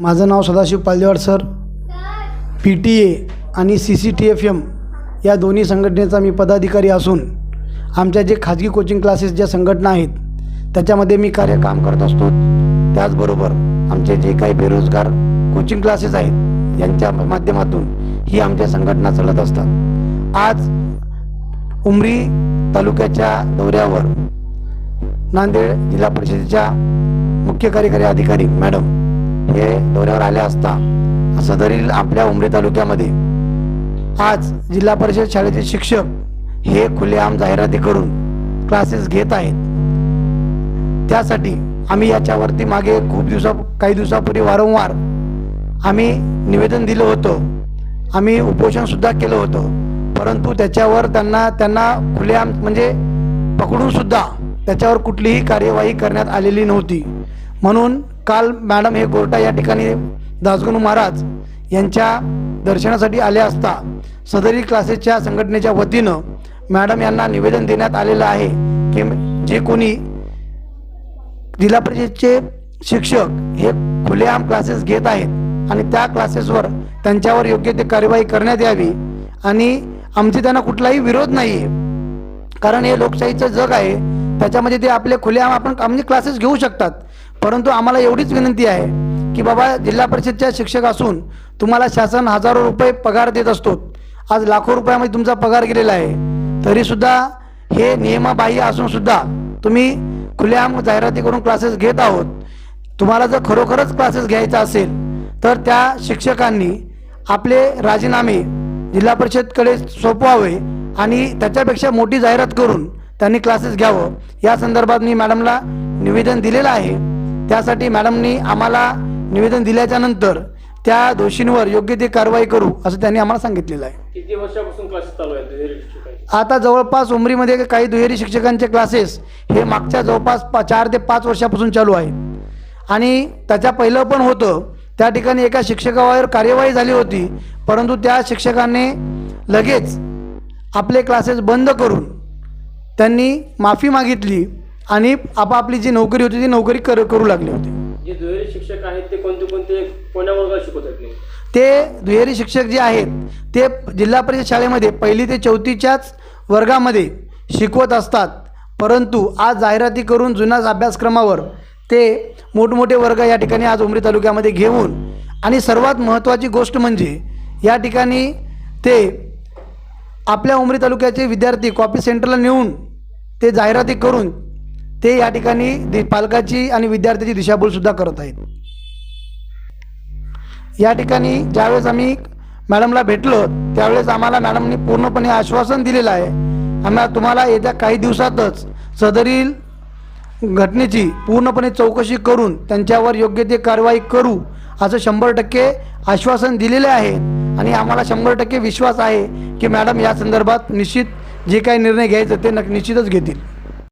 माझं नाव Sadashiv Paldewad sir. P T A आणि C C T F M या दोन्ही संघटनेचा मी पदाधिकारी असून आमच्या जे खाजगी कोचिंग क्लासेस ज्या संघटना आहेत त्याच्यामध्ये मी कार्य काम करत असतो. त्याचबरोबर आमचे जे काही बेरोजगार कोचिंग क्लासेस आहेत यांच्या माध्यमातून ही आमच्या संघटना चालत असतात. आज उमरी तालुक्याच्या दौऱ्यावर नांदेड जिल्हा परिषदेच्या मुख्य कार्यकारी अधिकारी मॅडम हे दौऱ्यावर आल्या असता सदरील आपल्या उमरे तालुक्यामध्ये. आज जिल्हा परिषद शाळेचे शिक्षक हे खुलेआम जाहिराती करून क्लासेस घेत आहेत. त्यासाठी आम्ही याच्यावरती मागे खूप दिवसा काही दिवसापूर्वी वारंवार आम्ही निवेदन दिलं होतं. आम्ही उपोषणसुद्धा केलं होतं. परंतु त्याच्यावर त्यांना त्यांना खुलेआम म्हणजे पकडूनसुद्धा त्याच्यावर कुठलीही कार्यवाही करण्यात आलेली नव्हती. म्हणून काल मॅडम हे गोरटा या ठिकाणी दासगणू महाराज यांच्या दर्शनासाठी आले असता सदरी क्लासेसच्या संघटनेच्या वतीनं मॅडम यांना निवेदन देण्यात आलेलं आहे की जे कोणी जिल्हा परिषदचे शिक्षक हे खुलेआम क्लासेस घेत आहेत आणि त्या क्लासेसवर त्यांच्यावर योग्य ते कार्यवाही करण्यात यावी आणि आमची त्यांना कुठलाही विरोध नाही आहे कारण हे लोकशाहीचं जग आहे. त्याच्यामध्ये ते आपले खुलेआम आपण म्हणजे क्लासेस घेऊ शकतात. परंतु आम्हाला एवढीच विनंती आहे की बाबा जिल्हा परिषदच्या शिक्षक असून तुम्हाला शासन हजारो रुपये पगार देत असतो. आज लाखो रुपयामध्ये तुमचा पगार गेलेला आहे. तरीसुद्धा हे नियमाबाह्य असूनसुद्धा तुम्ही खुलेआम जाहिराती करून क्लासेस घेत आहोत. तुम्हाला जर खरोखरच क्लासेस घ्यायचा असेल तर त्या शिक्षकांनी आपले राजीनामे जिल्हा परिषदकडे सोपवावे आणि त्याच्यापेक्षा मोठी जाहिरात करून त्यांनी क्लासेस घ्यावं. या संदर्भात मी मॅडमला निवेदन दिलेलं आहे. त्यासाठी मॅडमनी आम्हाला निवेदन दिल्याच्या नंतर त्या दोषींवर योग्य ती कारवाई करू असं त्यांनी आम्हाला सांगितलेलं आहे. किती वर्षापासून क्लासेस चालू आहेत दुहेरी शिक्षकांचे आता जवळपास उमरीमध्ये काही दुहेरी शिक्षकांचे क्लासेस हे मागच्या जवळपास पा चार ते पाच वर्षापासून चालू आहेत. आणि त्याच्या पहिलं पण होतं त्या ठिकाणी एका शिक्षकावर कार्यवाही झाली होती परंतु त्या शिक्षकाने लगेच आपले क्लासेस बंद करून त्यांनी माफी मागितली. आणि आपापली जी नोकरी होती ती नोकरी कर करू लागले होते. जे दुहेरी शिक्षक आहेत ते कोणते कोणते कोण्या वर्गात शिकवतात नाही ते दुहेरी शिक्षक जे आहेत ते जिल्हा परिषद शाळेमध्ये पहिली ते चौथीच्याच वर्गामध्ये शिकवत असतात. परंतु आज जाहिराती करून जुन्या अभ्यासक्रमावर ते मोठमोठे वर्ग या ठिकाणी आज उमरी तालुक्यामध्ये घेऊन आणि सर्वात महत्त्वाची गोष्ट म्हणजे या ठिकाणी ते आपल्या उमरी तालुक्याचे विद्यार्थी कॉपी सेंटरला नेऊन ते जाहिराती करून ते या ठिकाणी पालकाची आणि विद्यार्थ्याची दिशाभूलसुद्धा करत आहेत. या ठिकाणी ज्यावेळेस आम्ही मॅडमला भेटलो त्यावेळेस आम्हाला मॅडमनी पूर्णपणे आश्वासन दिलेलं आहे. आम्हाला तुम्हाला येत्या काही दिवसातच सदरील घटनेची पूर्णपणे चौकशी करून त्यांच्यावर योग्य ते कारवाई करू असं शंभर टक्के आश्वासन दिलेले आहे. आणि आम्हाला शंभर टक्के विश्वास आहे की मॅडम या संदर्भात निश्चित जे काही निर्णय घ्यायचं ते न निश्चितच घेतील.